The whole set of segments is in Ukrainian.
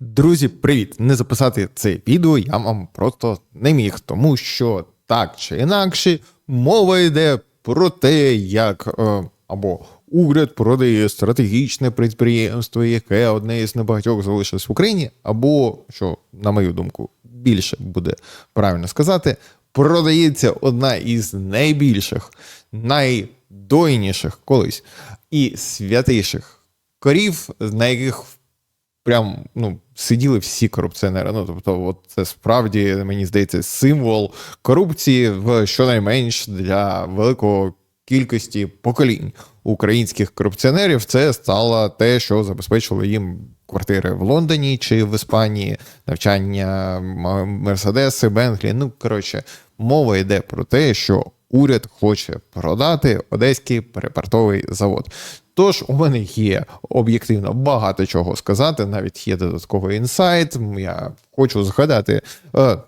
Друзі, привіт! Не записати це відео я вам просто не міг, тому що так чи інакше мова йде про те, як е, або уряд продає стратегічне підприємство, яке одне із небагатьох залишилось в Україні, або, що, на мою думку, більше буде правильно сказати, продається одна із найбільших, найдойніших колись і святейших корів, на яких прям ну, сиділи всі корупціонери. Ну, тобто, от це справді, мені здається, символ корупції в щонайменш для великого кількості поколінь українських корупціонерів. Це стало те, що забезпечило їм квартири в Лондоні чи в Іспанії, навчання Мерседеси, Бентлі. Ну, коротше, мова йде про те, що уряд хоче продати одеський перепортовий завод. Тож у мене є об'єктивно багато чого сказати. Навіть є додатковий інсайт. Я хочу згадати, е,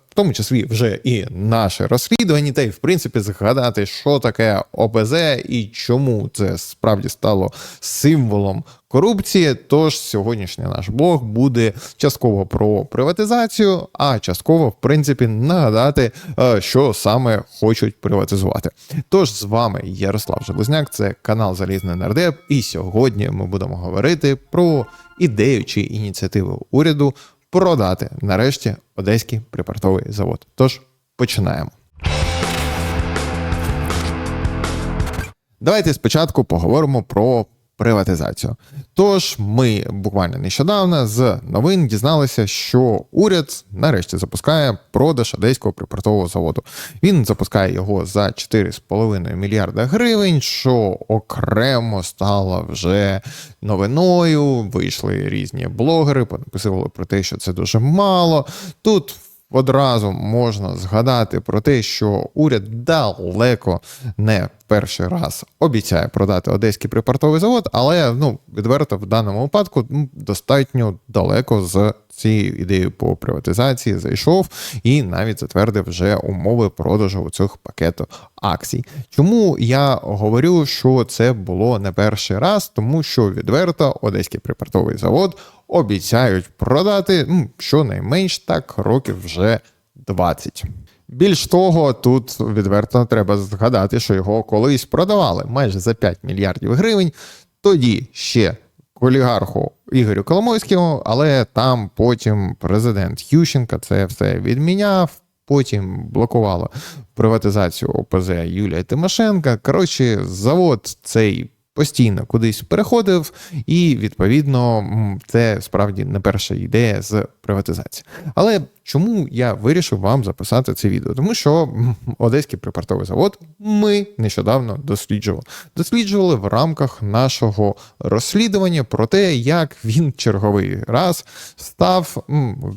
в тому числі вже і наше розслідування, та й в принципі згадати, що таке ОПЗ і чому це справді стало символом корупції. Тож сьогоднішній наш блог буде частково про приватизацію, а частково, в принципі, нагадати, е, що саме хочуть приватизувати. Тож з вами Ярослав Железняк, це канал Залізний Нардеп, і сьогодні ми будемо говорити про ідею чи ініціативу уряду продати нарешті одеський припортовий завод. Тож починаємо. Давайте спочатку поговоримо про приватизацію. Тож ми буквально нещодавно з новин дізналися, що уряд нарешті запускає продаж одеського припортового заводу. Він запускає його за 4,5 мільярда гривень, що окремо стало вже новиною. Вийшли різні блогери, написували про те, що це дуже мало. Тут Одразу можна згадати про те, що уряд далеко не перший раз обіцяє продати одеський припортовий завод, але ну відверто в даному випадку ну, достатньо далеко з цією ідеєю по приватизації зайшов і навіть затвердив вже умови продажу цих пакету акцій. Чому я говорю, що це було не перший раз, тому що відверто одеський припортовий завод обіцяють продати ну, щонайменш так років вже 20. Більш того, тут відверто треба згадати, що його колись продавали майже за 5 мільярдів гривень. Тоді ще олігарху Ігорю Коломойському, але там потім президент Ющенка це все відміняв. Потім блокувала приватизацію ОПЗ Юлія Тимошенка. Коротше, завод цей постійно кудись переходив, і відповідно це справді не перша ідея з приватизації. Але чому я вирішив вам записати це відео? Тому що Одеський припортовий завод ми нещодавно досліджували. Досліджували в рамках нашого розслідування про те, як він черговий раз став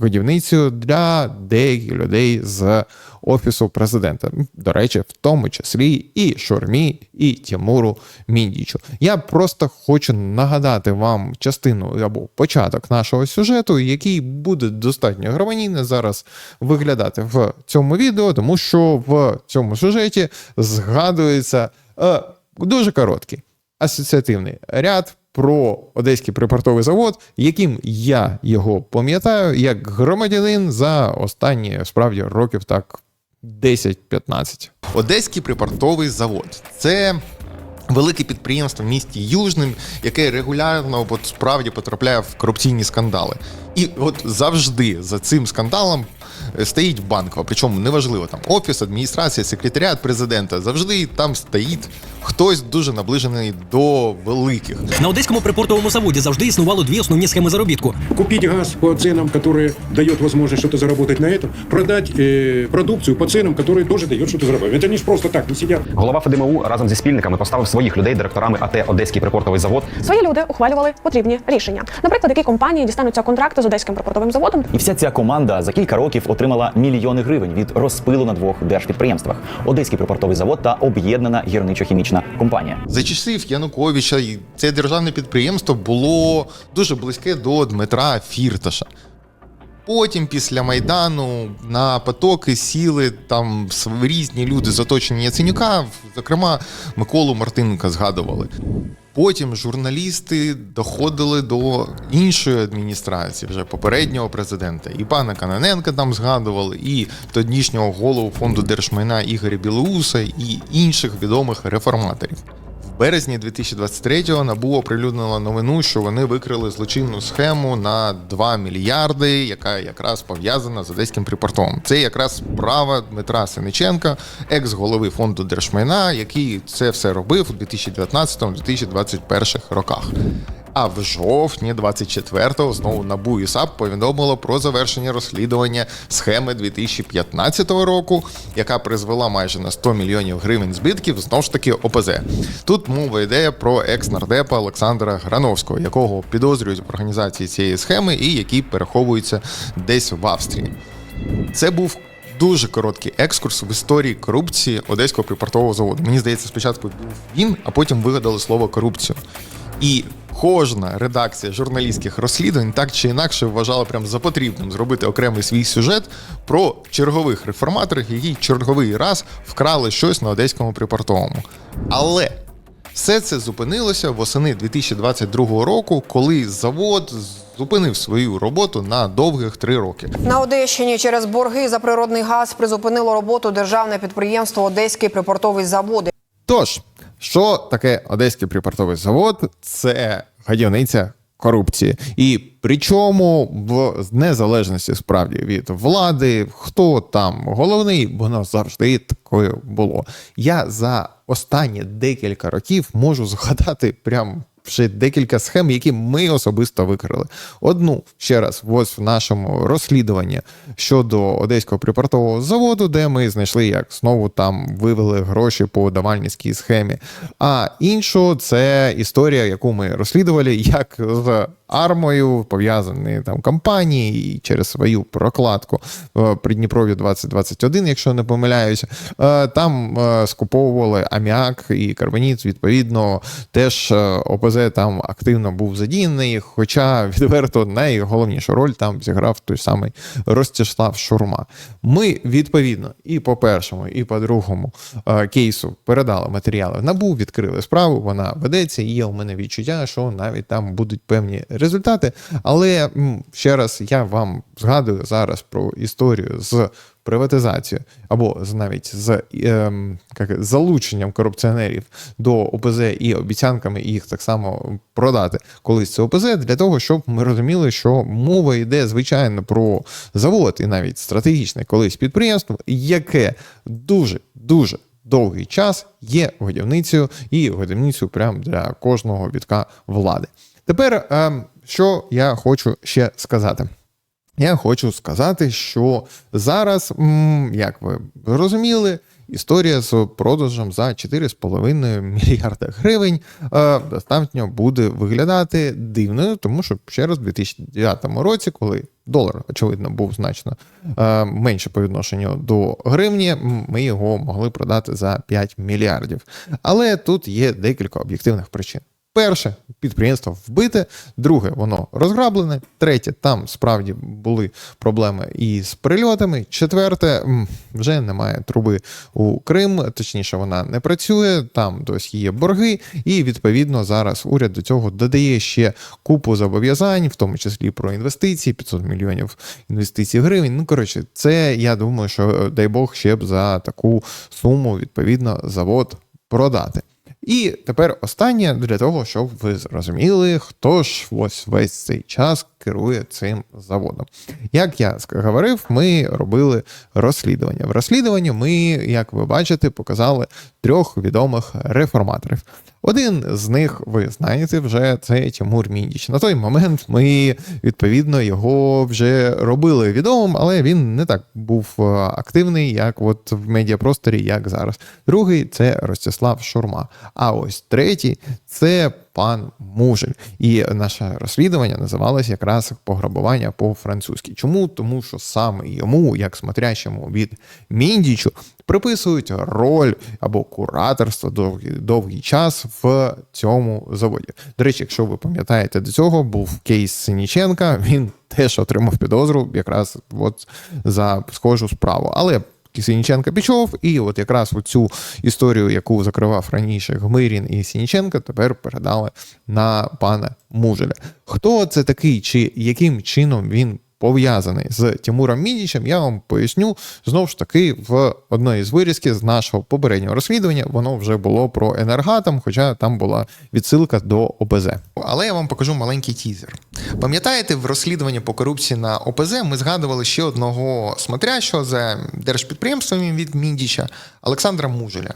годівницею для деяких людей з офісу президента. До речі, в тому числі і Шурмі, і Тимуру Міндічу. Я просто хочу нагадати вам частину або початок нашого сюжету, який буде достатньо громанійно зараз виглядати в цьому відео, тому що в цьому сюжеті згадується е, дуже короткий асоціативний ряд. Про одеський припортовий завод, яким я його пам'ятаю як громадянин за останні справді років так 10-15. Одеський припортовий завод це велике підприємство в місті Южним, яке регулярно от, справді потрапляє в корупційні скандали. І от завжди за цим скандалом Е, стоїть банкова, причому неважливо там офіс, адміністрація, секретаріат президента. Завжди там стоїть хтось дуже наближений до великих. На одеському припортовому заводі завжди існувало дві основні схеми заробітку. Купить газ по ценам, которые дает возможность что-то заработать на этом, продать э, продукцию по ценам, которые тоже дает что-то заработать. Это не ж просто так, не сидят. Голова ФДМУ разом зі спільниками поставив своїх людей директорами АТ Одеський припортовий завод. Свої люди ухвалювали потрібні рішення. Наприклад, які компанії дістануться контракти з одеським припортовим заводом. І вся ця команда за кілька років отримала мільйони гривень від розпилу на двох держпідприємствах: Одеський припортовий завод та об'єднана гірничо-хімічна компанія. За часів Януковича це державне підприємство було дуже близьке до Дмитра Фірташа. Потім, після Майдану, на потоки сіли там різні люди з оточення Яценюка, зокрема, Миколу Мартиненка згадували. Потім журналісти доходили до іншої адміністрації, вже попереднього президента. І пана Каноненка там згадували, і тодішнього голову фонду держмайна Ігоря Білоуса, і інших відомих реформаторів. Березні 2023-го НАБУ оприлюднила новину, що вони викрили злочинну схему на 2 мільярди, яка якраз пов'язана з одеським припортом. Це якраз справа Дмитра Синиченка, екс-голови фонду держмайна, який це все робив у 2019-2021 роках. А в жовтні 24-го знову НАБУ і САП повідомило про завершення розслідування схеми 2015 року, яка призвела майже на 100 мільйонів гривень збитків знову ж таки ОПЗ. Тут мова йде про екс-нардепа Олександра Грановського, якого підозрюють в організації цієї схеми і який переховується десь в Австрії. Це був дуже короткий екскурс в історії корупції Одеського припортового заводу. Мені здається, спочатку був він, а потім вигадали слово корупцію. І кожна редакція журналістських розслідувань так чи інакше вважала прям за потрібним зробити окремий свій сюжет про чергових реформаторів, які черговий раз вкрали щось на одеському припортовому. Але все це зупинилося восени 2022 року, коли завод зупинив свою роботу на довгих три роки. На Одещині через борги за природний газ призупинило роботу державне підприємство Одеський припортовий завод. Тож, що таке Одеський припортовий завод? Це гадівниця корупції. І причому в незалежності справді від влади, хто там головний, воно завжди такою було. Я за останні декілька років можу згадати прям. Вже декілька схем, які ми особисто викрили. Одну ще раз, ось в нашому розслідуванні щодо одеського припортового заводу, де ми знайшли, як знову там вивели гроші по давальницькій схемі. А іншу це історія, яку ми розслідували, як з армою пов'язані там компанії і через свою прокладку в Придніпров'ю 2021, якщо не помиляюся, е, там е, скуповували аміак і карбоніт. Відповідно, теж е, ОПЗ там активно був задіяний. Хоча відверто найголовнішу роль там зіграв той самий Ростислав Шурма. Ми відповідно і по першому, і по другому е, кейсу передали матеріали НАБУ, відкрили справу. Вона ведеться. Є у мене відчуття, що навіть там будуть певні результати. Але ще раз я вам згадую зараз про історію з приватизацією або навіть з ем, як, залученням корупціонерів до ОПЗ і обіцянками їх так само продати колись це ОПЗ для того, щоб ми розуміли, що мова йде звичайно про завод і навіть стратегічне колись підприємство, яке дуже дуже довгий час є годівницею і годівницею прям для кожного вітка влади. Тепер, ем, що я хочу ще сказати. Я хочу сказати, що зараз, як ви зрозуміли, історія з продажем за 4,5 мільярда гривень е, достатньо буде виглядати дивною, тому що ще раз, в 2009 році, коли долар, очевидно, був значно е, менше по відношенню до гривні, ми його могли продати за 5 мільярдів. Але тут є декілька об'єктивних причин. Перше, підприємство вбите, друге, воно розграблене. Третє, там справді були проблеми і з прильотами. Четверте, вже немає труби у Крим, точніше, вона не працює, там досі є борги, і відповідно зараз уряд до цього додає ще купу зобов'язань, в тому числі про інвестиції, 500 мільйонів інвестицій гривень. Ну коротше, це я думаю, що дай Бог ще б за таку суму відповідно завод продати. І тепер останнє для того, щоб ви зрозуміли, хто ж ось весь цей час керує цим заводом. Як я говорив, ми робили розслідування. В розслідуванні ми, як ви бачите, показали трьох відомих реформаторів. Один з них, ви знаєте, вже це Тимур Міндіч. На той момент ми відповідно його вже робили відомим, але він не так був е, активний, як от в медіапросторі, як зараз. Другий це Ростислав Шурма. А ось третій це пан Мужель. І наше розслідування називалося якраз пограбування по-французьки. Чому? Тому що саме йому, як смотрящому від Міндічу, приписують роль або кураторство довгий, довгий час в цьому заводі. До речі, якщо ви пам'ятаєте до цього, був кейс Синіченка. Він теж отримав підозру якраз от за схожу справу. Але Сініченка пішов, і от якраз цю історію, яку закривав раніше Гмирін і Сініченка, тепер передали на пана Мужеля. Хто це такий, чи яким чином він пов'язаний з Тимуром Мідічем, я вам поясню знову ж таки в одної з вирізків з нашого попереднього розслідування. Воно вже було про енергатом, хоча там була відсилка до ОПЗ. Але я вам покажу маленький тізер. Пам'ятаєте, в розслідуванні по корупції на ОПЗ ми згадували ще одного смотрящого за держпідприємствами від Міндіча Олександра Мужеля.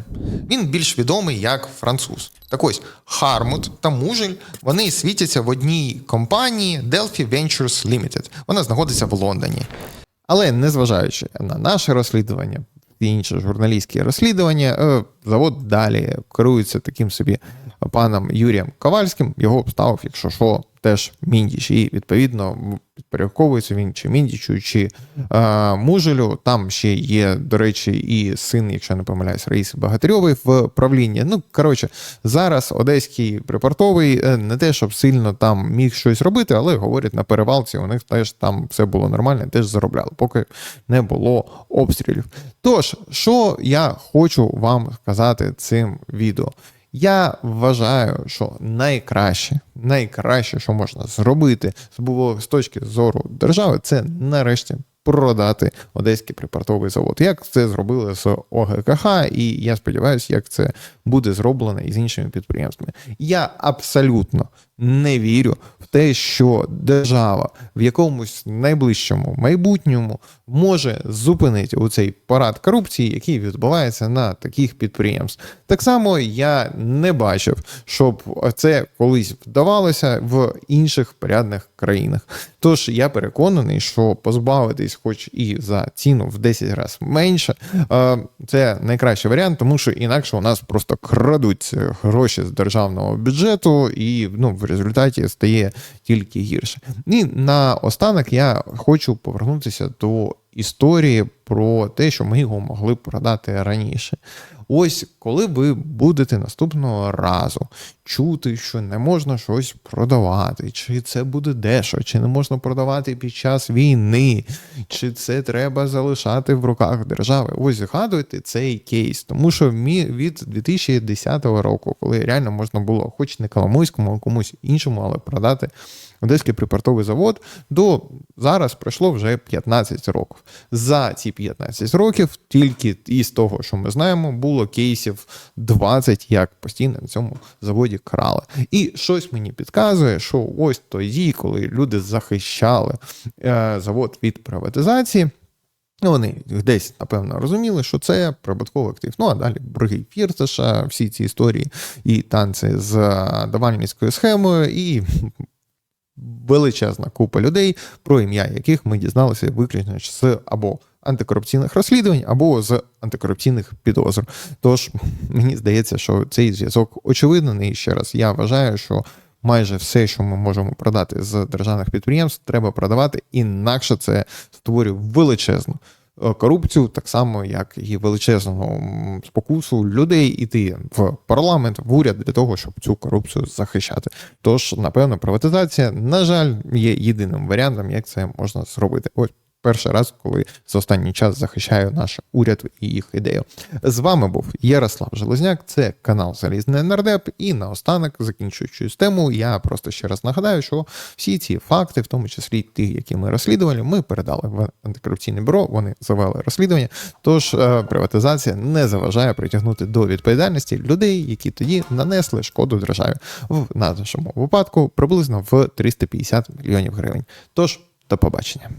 Він більш відомий як француз. Так ось Хармут та Мужель вони світяться в одній компанії Delphi Ventures Limited. Вона знаходиться в Лондоні. Але незважаючи на наше розслідування і інші журналістські розслідування, е, завод далі керується таким собі паном Юрієм Ковальським. Його обставив, якщо що, теж Міндіч. І відповідно підпорядковується він чи Міндічу, чи е, Мужелю. Там ще є, до речі, і син, якщо не помиляюсь, Раїси Багатирьової в правлінні. Ну, коротше, зараз одеський припортовий е, не те, щоб сильно там міг щось робити, але говорять, на перевалці у них теж там все було нормально, теж заробляли, поки не було обстрілів. Тож, що я хочу вам сказати цим відео? Я вважаю, що найкраще, найкраще, що можна зробити з точки зору держави, це нарешті продати Одеський припортовий завод. Як це зробили з ОГКХ, і я сподіваюся, як це буде зроблено і з іншими підприємствами. Я абсолютно не вірю в те, що держава в якомусь найближчому майбутньому може зупинити оцей парад корупції, який відбувається на таких підприємств. Так само я не бачив, щоб це колись вдавалося в інших порядних країнах. Тож я переконаний, що позбавитись, хоч і за ціну в 10 разів менше, е, це найкращий варіант, тому що інакше у нас просто крадуть гроші з державного бюджету, і ну в результаті стає тільки гірше. І на останок я хочу повернутися до історії про те, що ми його могли продати раніше. Ось коли ви будете наступного разу чути, що не можна щось продавати, чи це буде дешево, чи не можна продавати під час війни, чи це треба залишати в руках держави. Ось згадуйте цей кейс, тому що від 2010 року, коли реально можна було, хоч не Коломойському, а комусь іншому, але продати Одеський припортовий завод, до зараз пройшло вже 15 років. За ці 15 років, тільки із того, що ми знаємо, було кейсів 20, як постійно на цьому заводі крали. І щось мені підказує, що ось тоді, коли люди захищали е, завод від приватизації. Вони десь, напевно, розуміли, що це прибутковий актив. Ну, а далі борги Фірташа, всі ці історії і танці з давальницькою схемою, і величезна купа людей, про ім'я яких ми дізналися виключно з або антикорупційних розслідувань, або з антикорупційних підозр. Тож мені здається, що цей зв'язок очевидний. І ще раз я вважаю, що майже все, що ми можемо продати з державних підприємств, треба продавати, інакше це створює величезну. Е, Корупцію так само, як і величезну спокусу людей іти в парламент, в уряд для того, щоб цю корупцію захищати. Тож, напевно, приватизація, на жаль, є єдиним варіантом, як це можна зробити. Ось перший раз, коли за останній час захищаю наш уряд і їх ідею. З вами був Ярослав Железняк, це канал Залізний Нардеп. І наостанок, закінчуючи тему, я просто ще раз нагадаю, що всі ці факти, в тому числі ті, які ми розслідували, ми передали в антикорупційне бюро. Вони завели розслідування. Тож е, приватизація не заважає притягнути до відповідальності людей, які тоді нанесли шкоду державі в нашому випадку приблизно в 350 мільйонів гривень. Тож до побачення.